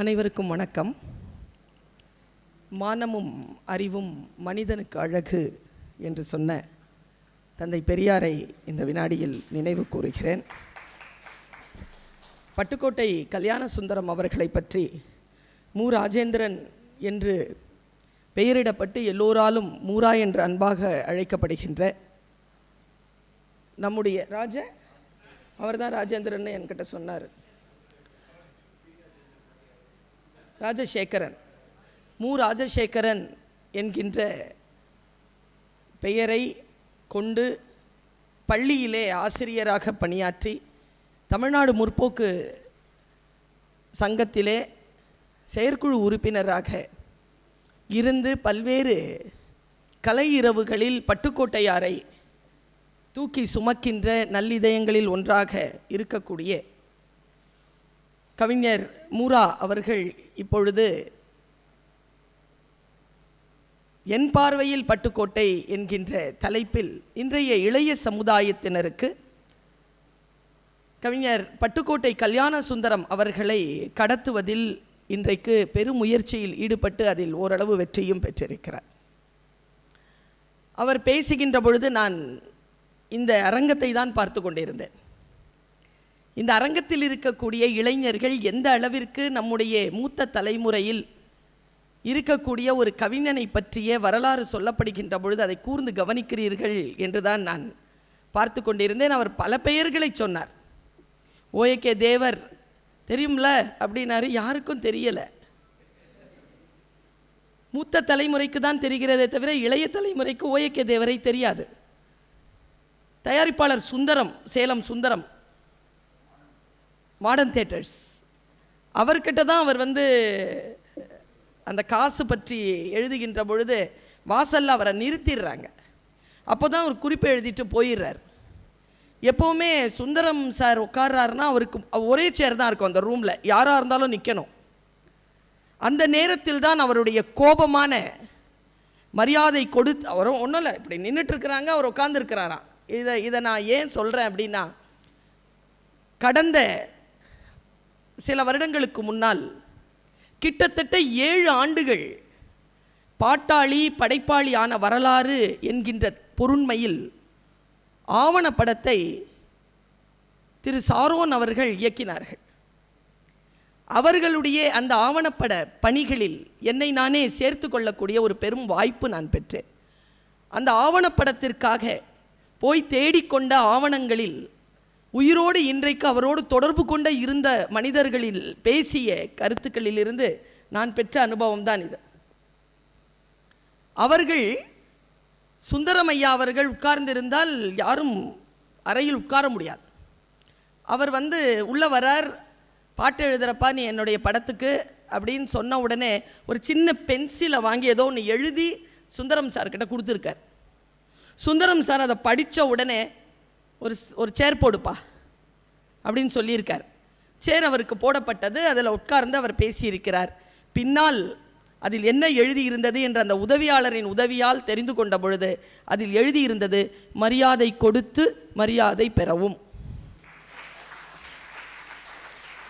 அனைவருக்கும் வணக்கம். மானமும் அறிவும் மனிதனுக்கு அழகு என்று சொன்ன தந்தை பெரியாரை இந்த வினாடியில் நினைவு கூறுகிறேன். பட்டுக்கோட்டை கல்யாண சுந்தரம் அவர்களை பற்றி மு. ராஜேந்திரன் என்று பெயரிடப்பட்டு எல்லோராலும் மூரா என்று அன்பாக அழைக்கப்படுகின்ற நம்முடைய ராஜ அவர்தான் ராஜேந்திரன் என்கிட்ட சொன்னார். ராஜசேகரன். மு. ராஜசேகரன் என்கின்ற பெயரை கொண்டு பள்ளியிலே ஆசிரியராக பணியாற்றி தமிழ்நாடு முற்போக்கு சங்கத்திலே செயற்குழு உறுப்பினராக இருந்து பல்வேறு கலை இரவுகளில் பட்டுக்கோட்டையாரை தூக்கி சுமக்கின்ற நல்லிதயங்களில் ஒன்றாக இருக்கக்கூடிய கவிஞர் மூரா அவர்கள் இப்பொழுது என் பார்வையில் பட்டுக்கோட்டை என்கின்ற தலைப்பில் இன்றைய இளைய சமுதாயத்தினருக்கு கவிஞர் பட்டுக்கோட்டை கல்யாண சுந்தரம் அவர்களை கடத்துவதில் இன்றைக்கு பெருமுயற்சியில் ஈடுபட்டு அதில் ஓரளவு வெற்றியும் பெற்றிருக்கிறார். அவர் பேசுகின்ற பொழுது நான் இந்த அரங்கத்தை தான் பார்த்து கொண்டிருந்தேன். இந்த அரங்கத்தில் இருக்கக்கூடிய இளைஞர்கள் எந்த அளவிற்கு நம்முடைய மூத்த தலைமுறையில் இருக்கக்கூடிய ஒரு கவிஞனை பற்றிய வரலாறு சொல்லப்படுகின்ற பொழுது அதை கூர்ந்து கவனிக்கிறீர்கள் என்றுதான் நான் பார்த்து கொண்டிருந்தேன். அவர் பல பெயர்களை சொன்னார். ஓஏகே தேவர் தெரியும்ல? அப்படின்னாரு. யாருக்கும் தெரியலை. மூத்த தலைமுறைக்கு தான் தெரிகிறதே தவிர இளைய தலைமுறைக்கு ஓஏகே தேவரை தெரியாது. தயாரிப்பாளர் சுந்தரம் சேலம் சுந்தரம் மாடர்ன் தேட்டர்ஸ் அவர்கிட்ட தான் அவர் வந்து அந்த காசு பற்றி எழுதுகின்ற பொழுது வாசலில் அவரை நிறுத்திடுறாங்க. அப்போ தான் அவர் குறிப்பு எழுதிட்டு போயிடுறார். எப்போவுமே சுந்தரம் சார் உட்கார்றாருன்னா அவருக்கு ஒரே சேர் தான் இருக்கும் அந்த ரூமில் யாராக இருந்தாலும் நிற்கணும் அந்த நேரத்தில் தான் அவருடைய கோபமான மரியாதை கொடுத்து அவரும் ஒன்றும் இல்லை இப்படி நின்றுட்டுருக்கிறாங்க அவர் உட்காந்துருக்கிறாராம் இதை இதை நான் ஏன் சொல்கிறேன் அப்படின்னா கடந்த சில வருடங்களுக்கு முன்னால் கிட்டத்தட்ட ஏழு ஆண்டுகள் பாட்டாளி படைப்பாளியான வரலாறு என்கின்ற பொருண்மையில் ஆவணப்படத்தை திரு சாரோன் அவர்கள் இயக்கினார்கள். அவர்களுடைய அந்த ஆவணப்பட பணிகளில் என்னை நானே சேர்த்து கொள்ளக்கூடிய ஒரு பெரும் வாய்ப்பு நான் பெற்றேன். அந்த ஆவணப்படத்திற்காக போய் தேடிக்கொண்ட ஆவணங்களில் உயிரோடு இன்றைக்கு அவரோடு தொடர்பு கொண்ட இருந்த மனிதர்களில் பேசிய கருத்துக்களிலிருந்து நான் பெற்ற அனுபவம் தான் இது. அவர்கள் சுந்தரமையா அவர்கள் உட்கார்ந்திருந்தால் யாரும் அறையில் உட்கார முடியாது. அவர் வந்து உள்ள வரார் பாட்டு எழுதுறப்பா நீ என்னுடைய படத்துக்கு அப்படின்னு சொன்ன உடனே ஒரு சின்ன பென்சிலை வாங்கி ஏதோ ஒன்று எழுதி சுந்தரம் சார்கிட்ட கொடுத்துருக்கார். சுந்தரம் சார் அதை படித்த உடனே ஒரு ஒரு சேர் போடுப்பா அப்படின்னு சொல்லியிருக்கார். சேர் அவருக்கு போடப்பட்டது அதில் உட்கார்ந்து அவர் பேசியிருக்கிறார். பின்னால் அதில் என்ன எழுதியிருந்தது என்ற அந்த உதவியாளரின் உதவியால் தெரிந்து கொண்ட பொழுது அதில் எழுதியிருந்தது மரியாதை கொடுத்து மரியாதை பெறவும்.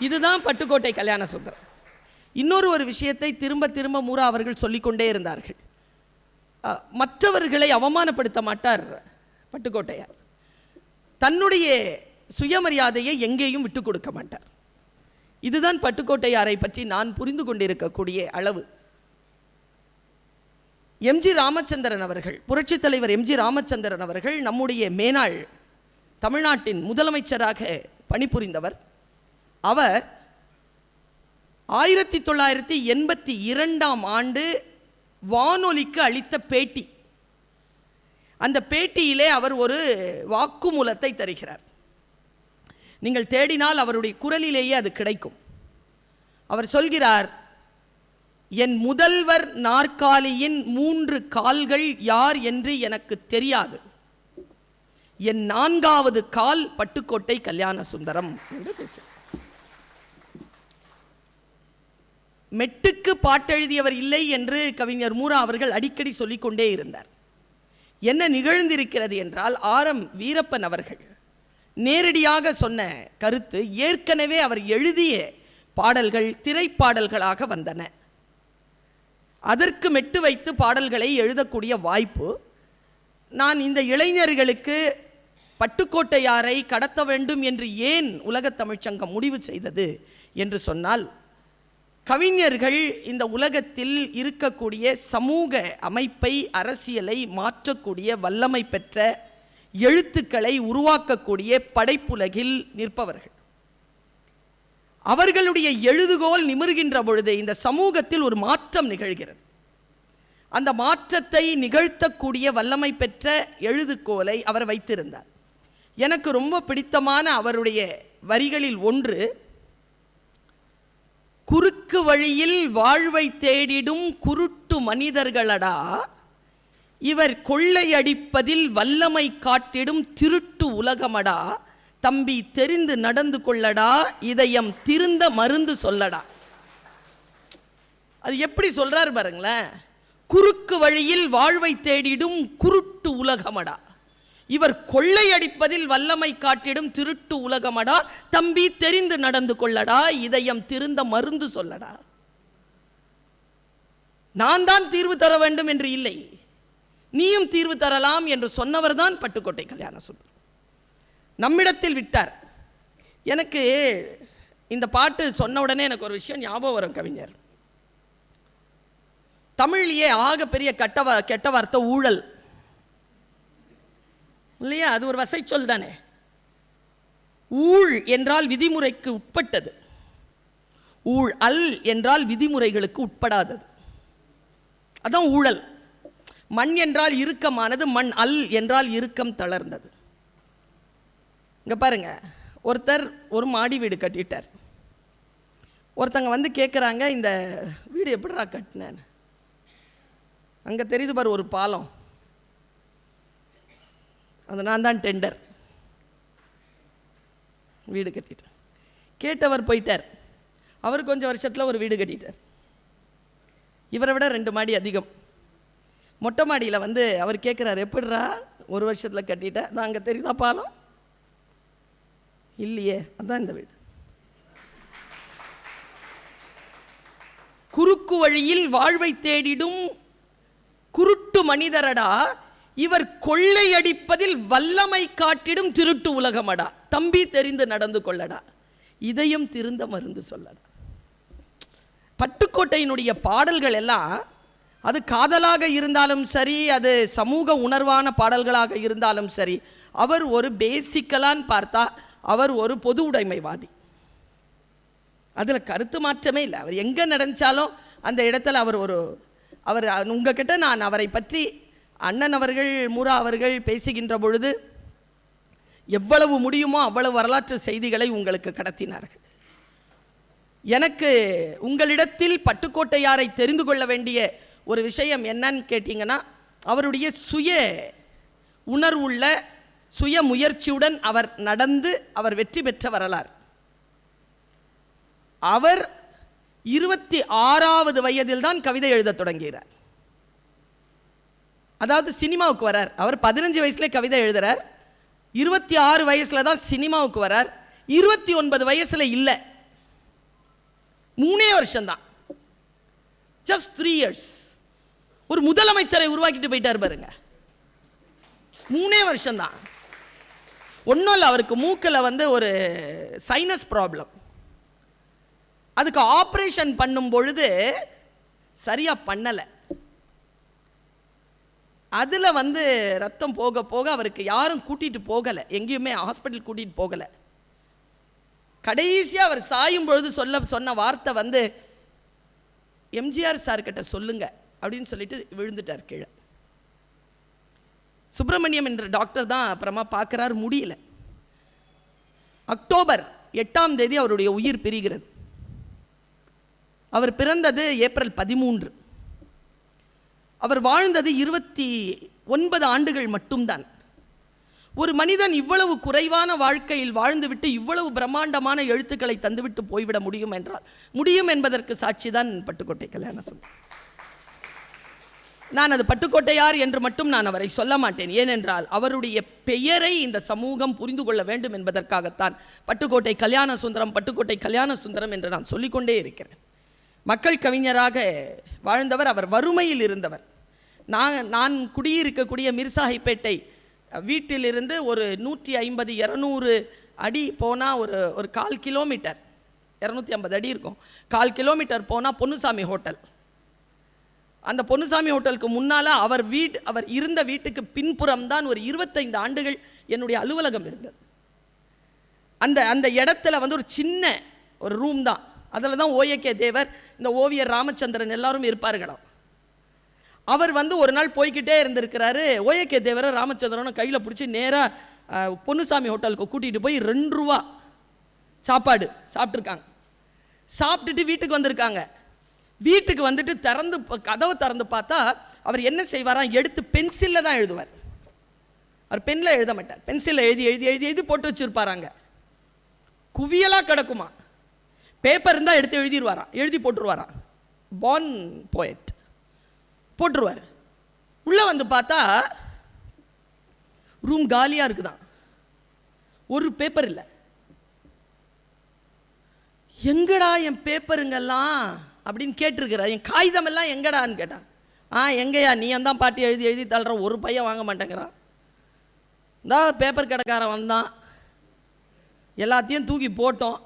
இதுதான் பட்டுக்கோட்டை கல்யாண சுந்தரம். இன்னொரு ஒரு விஷயத்தை திரும்ப திரும்ப மூரா அவர்கள் சொல்லிக்கொண்டே இருந்தார்கள். மற்றவர்களை அவமானப்படுத்த மாட்டார் பட்டுக்கோட்டையார். தன்னுடைய சுயமரியாதையை எங்கேயும் விட்டு கொடுக்க மாட்டார். இதுதான் பட்டுக்கோட்டையாரை பற்றி நான் புரிந்து கொண்டிருக்கக்கூடிய அளவு. எம்ஜி ராமச்சந்திரன் அவர்கள் புரட்சித் தலைவர் எம்ஜி ராமச்சந்திரன் அவர்கள் நம்முடைய மேனாள் தமிழ்நாட்டின் முதலமைச்சராக பணிபுரிந்தவர். அவர் ஆயிரத்தி தொள்ளாயிரத்தி எண்பத்தி இரண்டாம் ஆண்டு வானொலிக்கு அளித்த பேட்டி. அந்த பேட்டியிலே அவர் ஒரு வாக்குமூலத்தை தருகிறார். நீங்கள் தேடினால் அவருடைய குரலிலேயே அது கிடைக்கும். அவர் சொல்கிறார் என் முதல்வர் நாற்காலியின் மூன்று கால்கள் யார் என்று எனக்கு தெரியாது. என் நான்காவது கால் பட்டுக்கோட்டை கல்யாண சுந்தரம் என்று பேசுகிறார். மெட்டுக்கு பாட்டெழுதியவர் இல்லை என்று கவிஞர் மூரா அவர்கள் அடிக்கடி சொல்லிக்கொண்டே இருந்தார். என்ன நிகழ்ந்திருக்கிறது என்றால் ஆரம் வீரப்பன் அவர்கள் நேரடியாக சொன்ன கருத்து ஏற்கனவே அவர் எழுதிய பாடல்கள் திரைப்பாடல்களாக வந்தன. அதற்கு மெட்டு வைத்து பாடல்களை எழுதக்கூடிய வாய்ப்பு. நான் இந்த இளைஞர்களுக்கு பட்டுக்கோட்டையாரை கடத்த வேண்டும் என்று ஏன் உலகத் தமிழ்ச்சங்கம் முடிவு செய்தது என்று சொன்னால் கவிஞர்கள் இந்த உலகத்தில் இருக்கக்கூடிய சமூக அமைப்பை அரசியலை மாற்றக்கூடிய வல்லமை பெற்ற எழுத்துக்களை உருவாக்கக்கூடிய படைப்புலகில் நிற்பவர்கள். அவர்களுடைய எழுதுகோல் நிமிர்கின்ற பொழுது இந்த சமூகத்தில் ஒரு மாற்றம் நிகழ்கிறது. அந்த மாற்றத்தை நிகழ்த்தக்கூடிய வல்லமை பெற்ற எழுதுகோலை அவர் வைத்திருந்தார். எனக்கு ரொம்ப பிடித்தமான அவருடைய வரிகளில் ஒன்று குறுக்கு வழியில் வாழ்வை தேடிடும் குருட்டு மனிதர்களடா. இவர் கொள்ளையடிப்பதில் வல்லமை காட்டிடும் திருட்டு உலகமடா. தம்பி தெரிந்து நடந்து கொள்ளடா இதயம் திருந்த மருந்து சொல்லடா. அது எப்படி சொல்றாரு பாருங்களேன்? குறுக்கு வழியில் வாழ்வை தேடிடும் குருட்டு உலகமடா. இவர் கொள்ளையடிப்பதில் வல்லமை காட்டிடும் திருட்டு உலகமடா தம்பி தெரிந்து நடந்து கொள்ளடா இதயம் திருந்த மருந்து சொல்லடா. நான் தான் தீர்வு தர வேண்டும் என்று இல்லை. நீயும் தீர்வு தரலாம் என்று சொன்னவர் தான் பட்டுக்கோட்டை கல்யாண சொல் நம்மிடத்தில் விட்டார். எனக்கு இந்த பாட்டு சொன்ன உடனே எனக்கு ஒரு விஷயம் ஞாபகம் வரும் கவிஞர். தமிழ்லேயே ஆக பெரிய கட்ட கெட்ட வார்த்தை ஊழல். இல்லையா? அது ஒரு வசை சொல் தானே. ஊழ் என்றால் விதிமுறைக்கு உட்பட்டது. ஊழ் அல் என்றால் விதிமுறைகளுக்கு உட்படாதது. அதான் ஊழல். மண் என்றால் இறுக்கமானது மண் அல் என்றால் இறுக்கம் தளர்ந்தது. இங்கே பாருங்க ஒருத்தர் ஒரு மாடி வீடு கட்டிட்டார். ஒருத்தங்க வந்து கேட்குறாங்க இந்த வீடு எப்படிடா கட்டினேன்னு? அங்கே தெரியுது பாரு ஒரு பாலம். அது நான் தான் டெண்டர் வீடு கட்டிட்டேன். கேட்டவர் போயிட்டார். அவர் கொஞ்சம் வருஷத்தில் ஒரு வீடு கட்டிட்டார். இவரை விட ரெண்டு மாடி அதிகம். மொட்டை மாடியில் வந்து அவர் கேட்குறாரு எப்படிரா ஒரு வருஷத்தில் கட்டிட்டேன் நான் அங்கே தெரியுதா பாலம்? இல்லையே அதான் இந்த வீடு. குறுக்கு வழியில் வாழ்வை தேடிடும் குருட்டு மனிதரடா இவர் கொள்ளையடிப்பதில் வல்லமை காட்டிடும் திருட்டு உலகமடா. தம்பி தெரிந்து நடந்து கொள்ளடா. இதயம் திருந்த மருந்து சொல்லடா. பட்டுக்கோட்டையினுடைய பாடல்கள் எல்லாம் அது காதலாக இருந்தாலும் சரி அது சமூக உணர்வான பாடல்களாக இருந்தாலும் சரி அவர் ஒரு பேசிக்கலான்னு பார்த்தா அவர் ஒரு பொது உடைமைவாதி. அதில் கருத்து மாற்றமே இல்லை. அவர் எங்கே நடந்தாலும் அந்த இடத்துல அவர் ஒரு அவர் உங்ககிட்ட நான் அவரை பற்றி அண்ணன் அவர்கள் மூரா அவர்கள் பேசுகின்ற பொழுது எவ்வளவு முடியுமோ அவ்வளவு வரலாற்று செய்திகளை உங்களுக்கு கடத்தினார்கள். எனக்கு உங்களிடத்தில் பட்டுக்கோட்டையாரை தெரிந்து கொள்ள வேண்டிய ஒரு விஷயம் என்னன்னு கேட்டிங்கன்னா அவருடைய சுய உணர்வுள்ள சுய முயற்சியுடன் அவர் நடந்து அவர் வெற்றி பெற்ற வரலாறு. அவர் இருபத்தி ஆறாவது வயதில்தான் கவிதை எழுதத் தொடங்குகிறார். அதாவது சினிமாவுக்கு வரார். அவர் பதினஞ்சு வயசுல கவிதை எழுதுறார். இருபத்தி ஆறு வயசுல தான் சினிமாவுக்கு வரார். இருபத்தி ஒன்பது வயசுல இல்லை. மூணே வருஷம்தான். ஜஸ்ட் த்ரீ இயர்ஸ் ஒரு முதலமைச்சரை உருவாக்கிட்டு போயிட்டார் பாருங்க. மூணே வருஷம்தான். ஒன்றும் இல்லை அவருக்கு மூக்கில் வந்து ஒரு சைனஸ் ப்ராப்ளம் அதுக்கு ஆப்ரேஷன் பண்ணும் பொழுது சரியாக பண்ணலை. அதில் வந்து ரத்தம் போக போக அவருக்கு யாரும் கூட்டிகிட்டு போகலை. எங்கேயுமே ஹாஸ்பிட்டல் கூட்டிகிட்டு போகலை. கடைசியாக அவர் சாயும் பொழுது சொல்ல சொன்ன வார்த்தை வந்து எம்ஜிஆர் சார்கிட்ட சொல்லுங்கள் சொல்லுங்க அப்படின்னு சொல்லிட்டு விழுந்துட்டார் கீழே. சுப்பிரமணியம் என்ற டாக்டர் தான் அப்புறமா பார்க்குறாரு முடியல. அக்டோபர் எட்டாம் தேதி அவருடைய உயிர் பிரிகிறது. அவர் பிறந்தது ஏப்ரல் பதிமூன்று. அவர் வாழ்ந்தது இருபத்தி ஒன்பது ஆண்டுகள் மட்டும்தான். ஒரு மனிதன் இவ்வளவு குறைவான வாழ்க்கையில் வாழ்ந்துவிட்டு இவ்வளவு பிரம்மாண்டமான எழுத்துக்களை தந்துவிட்டு போய்விட முடியும் என்றால் முடியும் என்பதற்கு சாட்சிதான் பட்டுக்கோட்டை கல்யாண நான் அது பட்டுக்கோட்டையார் என்று மட்டும் நான் அவரை சொல்ல மாட்டேன். ஏனென்றால் அவருடைய பெயரை இந்த சமூகம் புரிந்து கொள்ள வேண்டும் என்பதற்காகத்தான் பட்டுக்கோட்டை கல்யாண சுந்தரம் பட்டுக்கோட்டை கல்யாண சுந்தரம் என்று நான் சொல்லிக்கொண்டே இருக்கிறேன். மக்கள் கவிஞராக வாழ்ந்தவர் அவர் வறுமையில் இருந்தவர். நான் நான் குடியிருக்கக்கூடிய மிர்சாஹிப்பேட்டை வீட்டிலிருந்து ஒரு நூற்றி ஐம்பது இரநூறு அடி போனால் ஒரு ஒரு கால் கிலோமீட்டர். இரநூத்தி ஐம்பது அடி இருக்கும். கால் கிலோமீட்டர் போனால் பொன்னுசாமி ஹோட்டல். அந்த பொன்னுசாமி ஹோட்டலுக்கு முன்னால் அவர் வீடு அவர் இருந்த வீட்டுக்கு பின்புறம் தான் ஒரு இருபத்தைந்து ஆண்டுகள் என்னுடைய அலுவலகம் இருந்தது. அந்த அந்த இடத்துல வந்து ஒரு சின்ன ஒரு ரூம் தான். அதில் தான் ஓஏகே தேவர் இந்த ஓவியர் ராமச்சந்திரன் எல்லாரும் இருப்பார்களாம். அவர் வந்து ஒரு நாள் போய்க்கிட்டே இருந்திருக்கிறாரு. ஓஏகே தேவரை ராமச்சந்திரனும் கையில் பிடிச்சி நேராக பொன்னுசாமி ஹோட்டலுக்கு கூட்டிகிட்டு போய் ரெண்டு ரூபா சாப்பாடு சாப்பிட்ருக்காங்க சாப்பிட்டுட்டு வீட்டுக்கு வந்திருக்காங்க. வீட்டுக்கு வந்துட்டு திறந்து கதவை திறந்து பார்த்தா அவர் என்ன செய்வாராம்? எடுத்து பென்சிலில் தான் எழுதுவார். அவர் பெனில் எழுத மாட்டார். பென்சிலில் எழுதி எழுதி எழுதி எழுதி போட்டு வச்சுருப்பாராங்க குவியலாக கிடக்குமா பேப்பர் இருந்தால் எடுத்து எழுதிடுவாராம் எழுதி போட்டுருவாராம். பான் போயட் போட்டுருவார். உள்ளே வந்து பார்த்தா ரூம் காலியாக இருக்குதான். ஒரு பேப்பர் இல்லை. எங்கடா என் பேப்பருங்கெல்லாம் அப்படின்னு கேட்டிருக்கிறார். என் காகிதம் எல்லாம் எங்கடான்னு கேட்டான். ஆ எங்கேயா நீ தான் பாட்டி எழுதி எழுதி தள்ளுற. ஒரு பையன் வாங்க மாட்டேங்கிறான். இந்த பேப்பர் கடைக்காரன் வந்தான். எல்லாத்தையும் தூக்கி போட்டோம்.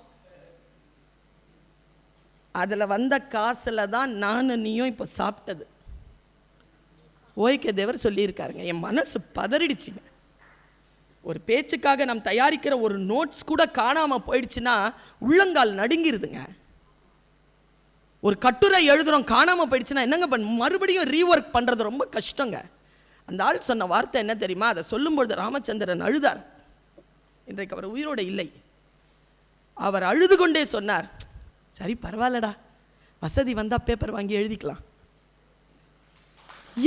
அதில் வந்த காசில் தான் நானும் நீயும் இப்போ சாப்பிட்டது. ஓய்கே தேவர் சொல்லியிருக்காருங்க. என் மனசு பதறிடுச்சுங்க. ஒரு பேச்சுக்காக நாம் தயாரிக்கிற ஒரு நோட்ஸ் கூட காணாமல் போயிடுச்சுன்னா உள்ளங்கால் நடுங்கிருதுங்க. ஒரு கட்டுரை எழுதுகிறோம் காணாமல் போயிடுச்சுன்னா என்னங்க பண்ண மறுபடியும் ரீஒர்க் பண்ணுறது ரொம்ப கஷ்டங்க. அந்த ஆள் சொன்ன வார்த்தை என்ன தெரியுமா? அதை சொல்லும்பொழுது ராமச்சந்திரன் அழுதார். இன்றைக்கு அவர் உயிரோடு இல்லை. அவர் அழுது கொண்டே சொன்னார் சரி பரவாயில்லடா. வசதி வந்தால் பேப்பர் வாங்கி எழுதிக்கலாம்.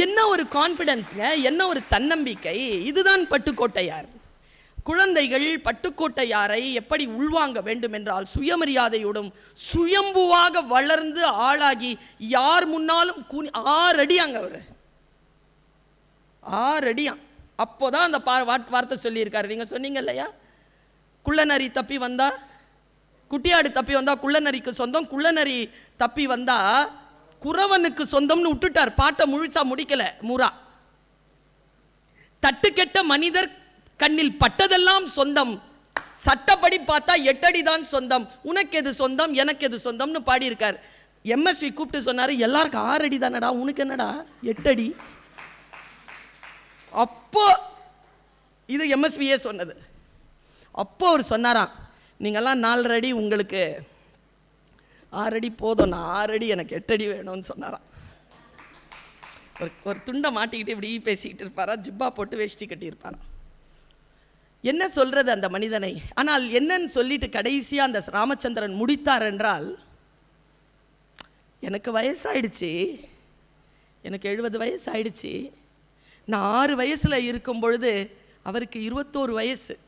என்ன ஒரு கான்ஃபிடென்ஸுங்க என்ன ஒரு தன்னம்பிக்கை இதுதான் பட்டுக்கோட்டையார். குழந்தைகள் பட்டுக்கோட்டையாரை எப்படி உள்வாங்க வேண்டும் என்றால் சுயமரியாதையோடும் சுயம்புவாக வளர்ந்து ஆளாகி யார் முன்னாலும் கூனி ஆறடியாங்க அவர். ஆறடியான். அப்போ தான் அந்த பா வார்த்தை சொல்லியிருக்காரு. நீங்கள் சொன்னீங்க இல்லையா குள்ளநரி தப்பி வந்தா குட்டியாடு தப்பி வந்தால் குள்ளநரிக்கு சொந்தம் குள்ளநரி தப்பி வந்தால் குறவனுக்கு சொந்தம்னு விட்டுட்டார். பாட்டை முழுசா முடிக்கல மூரா தட்டுக்கெட்ட மனிதர் கண்ணில் பட்டதெல்லாம் சொந்தம். சட்டப்படி பார்த்தா எட்டடி தான் சொந்தம். உனக்கு எது சொந்தம் எனக்கு எது சொந்தம்னு பாடியிருக்கார். எம்எஸ்வி கூப்பிட்டு சொன்னார் எல்லாருக்கும் ஆறு அடி தானடா உனக்கு என்னடா எட்டடி? அப்போ இது எம்எஸ்வியே சொன்னது. அப்போ அவர் சொன்னாராம் நீங்கள்லாம் நாலரை அடி உங்களுக்கு ஆறடி போதும் நான் ஆறடி எனக்கு எட்டடி வேணும்னு சொன்னாராம். ஒரு ஒரு துண்டை மாட்டிக்கிட்டு இப்படி பேசிக்கிட்டு இருப்பாரா? ஜிப்பா போட்டு வேஷ்டி கட்டியிருப்பாராம். என்ன சொல்கிறது அந்த மனிதனை? ஆனால் என்னன்னு சொல்லிட்டு கடைசியாக அந்த ராமச்சந்திரன் முடித்தார் என்றால் எனக்கு வயசாயிடுச்சு. எனக்கு எழுபது வயசு ஆயிடுச்சு நான் ஆறு வயசில் இருக்கும் பொழுது அவருக்கு இருபத்தோரு வயசு.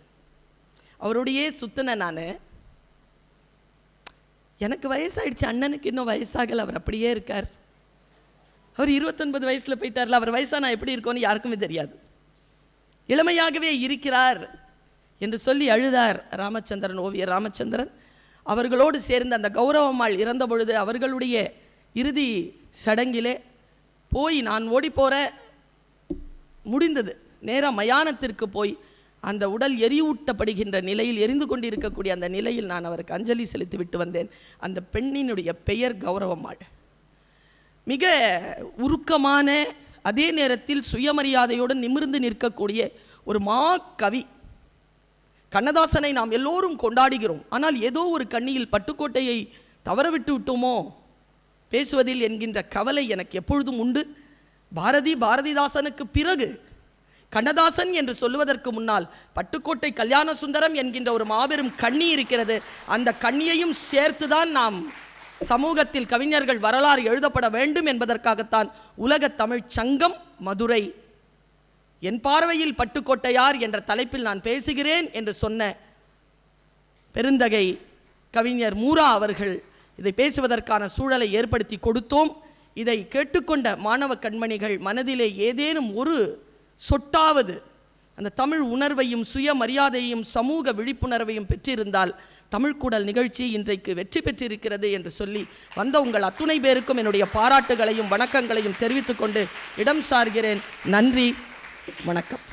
அவரோடையே சுத்தினேன் நான். எனக்கு வயசாயிடுச்சு. அண்ணனுக்கு இன்னும் வயசாகல. அவர் அப்படியே இருக்கார். அவர் இருபத்தொன்பது வயசில் போயிட்டார்ல. அவர் வயசானா எப்படி இருக்கும்னு யாருக்குமே தெரியாது. இளமையாகவே இருக்கிறார் என்று சொல்லி அழுதார் ராமச்சந்திரன் ஓவியர் ராமச்சந்திரன். அவர்களோடு சேர்ந்து அந்த கௌரவம்மாள் இறந்த பொழுது அவர்களுடைய இறுதி சடங்கிலே போய் நான் ஓடி போகிற முடிந்தது. நேராக மயானத்திற்கு போய் அந்த உடல் எரியூட்டப்படுகின்ற நிலையில் எரிந்து கொண்டிருக்கக்கூடிய அந்த நிலையில் நான் அவருக்கு அஞ்சலி செலுத்தி விட்டு வந்தேன். அந்த பெண்ணினுடைய பெயர் கௌரவம்மாள். மிக உருக்கமான அதே நேரத்தில் சுயமரியாதையோடு நிமிர்ந்து நிற்கக்கூடிய ஒரு மா கவி கண்ணதாசனை நாம் எல்லோரும் கொண்டாடுகிறோம். ஆனால் ஏதோ ஒரு கண்ணியில் பட்டுக்கோட்டையை தவறவிட்டு விட்டோமோ? பேசுவதில் என்கின்ற கவலை எனக்கு எப்பொழுதும் உண்டு. பாரதி பாரதிதாசனுக்கு பிறகு கண்ணதாசன் என்று சொல்லுவதற்கு முன்னால் பட்டுக்கோட்டை கல்யாண சுந்தரம் என்கின்ற ஒரு மாபெரும் கண்ணி இருக்கிறது. அந்த கண்ணியையும் சேர்த்து தான் நாம் சமூகத்தில் கவிஞர்கள் வரலாறு எழுதப்பட வேண்டும் என்பதற்காகத்தான் உலக தமிழ்ச் சங்கம் மதுரை. என் பார்வையில் பட்டுக்கோட்டையார் என்ற தலைப்பில் நான் பேசுகிறேன் என்று சொன்ன பெருந்தகை கவிஞர் மூரா அவர்கள் இதை பேசுவதற்கான சூழலை ஏற்படுத்தி கொடுத்தோம். இதை கேட்டுக்கொண்ட மாணவ கண்மணிகள் மனதிலே ஏதேனும் ஒரு சொட்டாவது. அந்த தமிழ் உணர்வையும் சுயமரியாதையும் சமூக விழிப்புணர்வையும் பெற்றிருந்தால் தமிழ்கூடல் நிகழ்ச்சி இன்றைக்கு வெற்றி பெற்றிருக்கிறது என்று சொல்லி வந்த உங்கள் அத்துணை பேருக்கும் என்னுடைய பாராட்டுகளையும் வணக்கங்களையும் தெரிவித்துக்கொண்டு இடம் சார்கிறேன். நன்றி வணக்கம்.